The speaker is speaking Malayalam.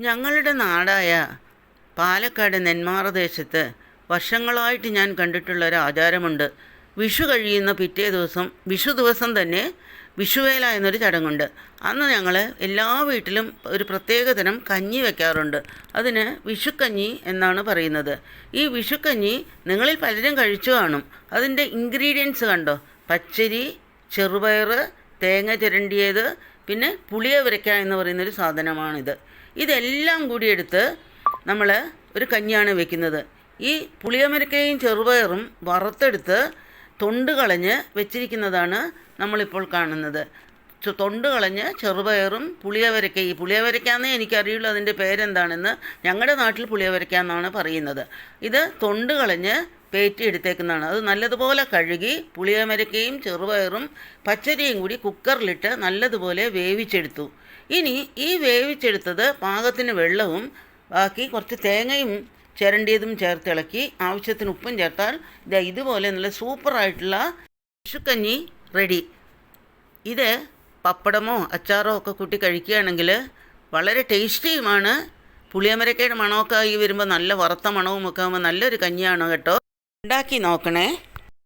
ഞങ്ങളുടെ നാടായ പാലക്കാട് നെന്മാറ ദേശത്ത് വർഷങ്ങളായിട്ട് ഞാൻ കണ്ടിട്ടുള്ള ഒരു ആചാരമുണ്ട്. വിഷു കഴിയുന്ന പിറ്റേ ദിവസം വിഷു ദിവസം തന്നെ വിഷുവേല എന്നൊരു ചടങ്ങുണ്ട്. അന്ന് ഞങ്ങൾ എല്ലാ വീട്ടിലും ഒരു പ്രത്യേക തരം കഞ്ഞി വെക്കാറുണ്ട്. അതിന് വിഷുക്കഞ്ഞി എന്നാണ് പറയുന്നത്. ഈ വിഷുക്കഞ്ഞി നിങ്ങളിൽ പലരും കഴിച്ചു കാണും. അതിന്റെ ഇൻഗ്രീഡിയൻസ് കണ്ടോ? പച്ചരി ചെറുപയർ തേങ്ങ ചിരണ്ടിയത് പിന്നെ പുളിയവരയ്ക്ക എന്ന് പറയുന്നൊരു സാധനമാണിത്. ഇതെല്ലാം കൂടി എടുത്ത് നമ്മൾ ഒരു കഞ്ഞിയാണ് വെക്കുന്നത്. ഈ പുളിയമരക്കയും ചെറുപയറും വറുത്തെടുത്ത് തൊണ്ട് കളഞ്ഞ് വെച്ചിരിക്കുന്നതാണ് നമ്മളിപ്പോൾ കാണുന്നത്. തൊണ്ട് കളഞ്ഞ് ചെറുപയറും പുളിയവരക്ക ഈ പുളിയവരക്കാന്നേ എനിക്കറിയുള്ളൂ അതിന്റെ പേരെന്താണെന്ന്. ഞങ്ങളുടെ നാട്ടിൽ പുളിയവരക്ക എന്നാണ് പറയുന്നത്. ഇത് തൊണ്ട് കളഞ്ഞ് പേറ്റി എടുത്തേക്കുന്നതാണ്. അത് നല്ലതുപോലെ കഴുകി പുളിയമരക്കയും ചെറുപയറും പച്ചരിയും കൂടി കുക്കറിലിട്ട് നല്ലതുപോലെ വേവിച്ചെടുത്തു. ഇനി ഈ വേവിച്ചെടുത്തത് പാകത്തിന് വെള്ളവും ബാക്കി കുറച്ച് തേങ്ങയും ചിരണ്ടിയതും ചേർത്തിളക്കി ആവശ്യത്തിന് ഉപ്പും ചേർത്താൽ ഇതാ ഇതുപോലെ നല്ല സൂപ്പറായിട്ടുള്ള വിഷുക്കഞ്ഞി റെഡി. ഇത് പപ്പടമോ അച്ചാറോ ഒക്കെ കൂട്ടി കഴിക്കുകയാണെങ്കിൽ വളരെ ടേസ്റ്റിയുമാണ്. പുളിയമരക്കയുടെ മണമൊക്കെ ആയി വരുമ്പോൾ നല്ല വറുത്ത മണവും ഒക്കെ ആകുമ്പോൾ നല്ലൊരു കഞ്ഞിയാണ് കേട്ടോ. ഉണ്ടാക്കി നോക്കണേ.